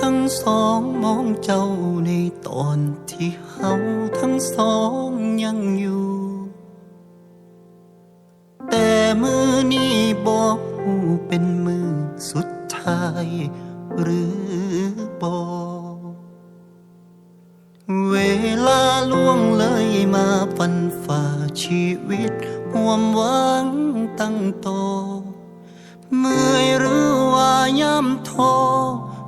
ทั้งสองมองเจ้าในตอนที่เฮาทั้งสองยังอยู่ แต่มือนี้บอกหูเป็นมือสุดท้าย หรือบอกเวลาล่วงเลยมาฟันฝ่าชีวิตห่วมหวังตั้งโตเมื่อยหรือว่าย่ำท้อ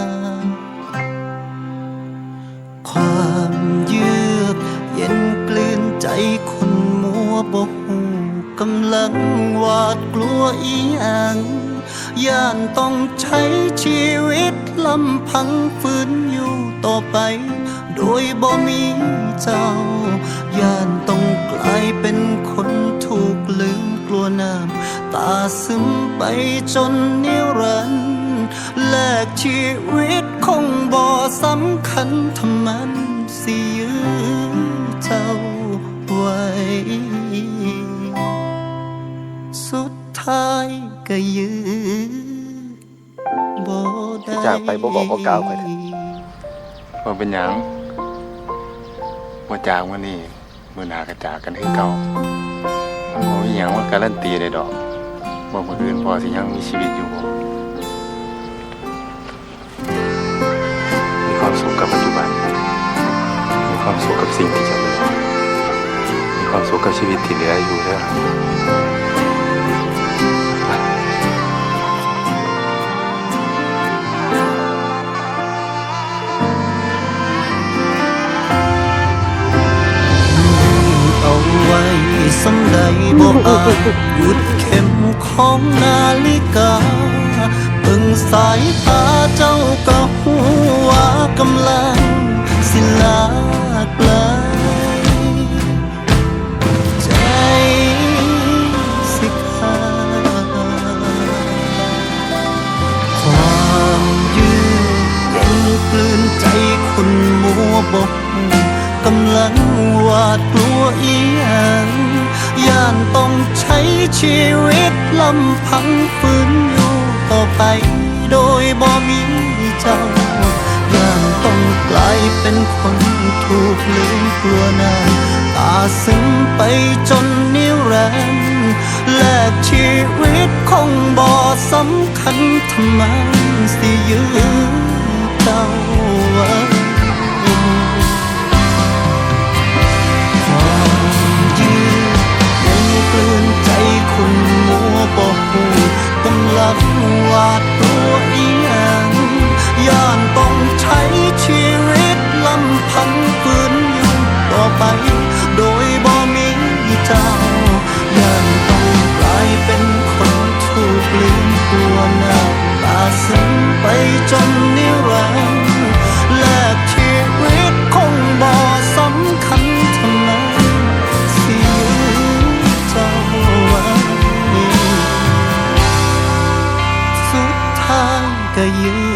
ด ดกลัวอีหยังย่านต้องใช้ชีวิตลำพังฝืนอยู่ต่อไป โดยบ่มีเจ้า ย่านต้องกลายเป็นคนถูกลืมกลัวน้ำตาซึมไปจนนิรันดร์แลกชีวิตคงบ่สำคัญทำมันสิยื้อเจ้าไว้ ท้ายก็ยื้อบ่ได้จากไปบ่บอกบ่กล่าวไปเถอะว่าเป็นหยังว่าจากมื่อนี้มื่อหนากระจากกันคือเก่ามันบ่มีหยังว่าการันตีได้ดอกบ่มื้ออื่นพอสิยังมีชีวิตอยู่บ่มีความสุขกับปัจจุบัน มีความสุขกับสิ่งที่จะเหลือมีความสุขกับชีวิตที่เหลืออยู่เด้อ สำใดบ่อาจหยุดเข็มของนาฬิกาเบิ่งสายตาเจ้าก็หูว่ากำลังสิลาไกลใจสิขาดความยืดเย็นกลืนใจคนมัวบกกำลังหวาดกลัวอีหยัง ต้องใช้ชีวิตลำพังฝืนอยู่ต่อไปโดยบ่มีเจ้าย่านต้องกลายเป็นคนถูกลืมกลัวน้ำตาซึมไปจนนิรันดร์แลกชีวิตคงบ่สำคัญทำไมสิยื้อเจ้าไว้ จนนิรันดร์แลกชีวิตคงบ่สำคัญทำไมสิยื้อเจ้าไว้สุดท้ายก็ยืน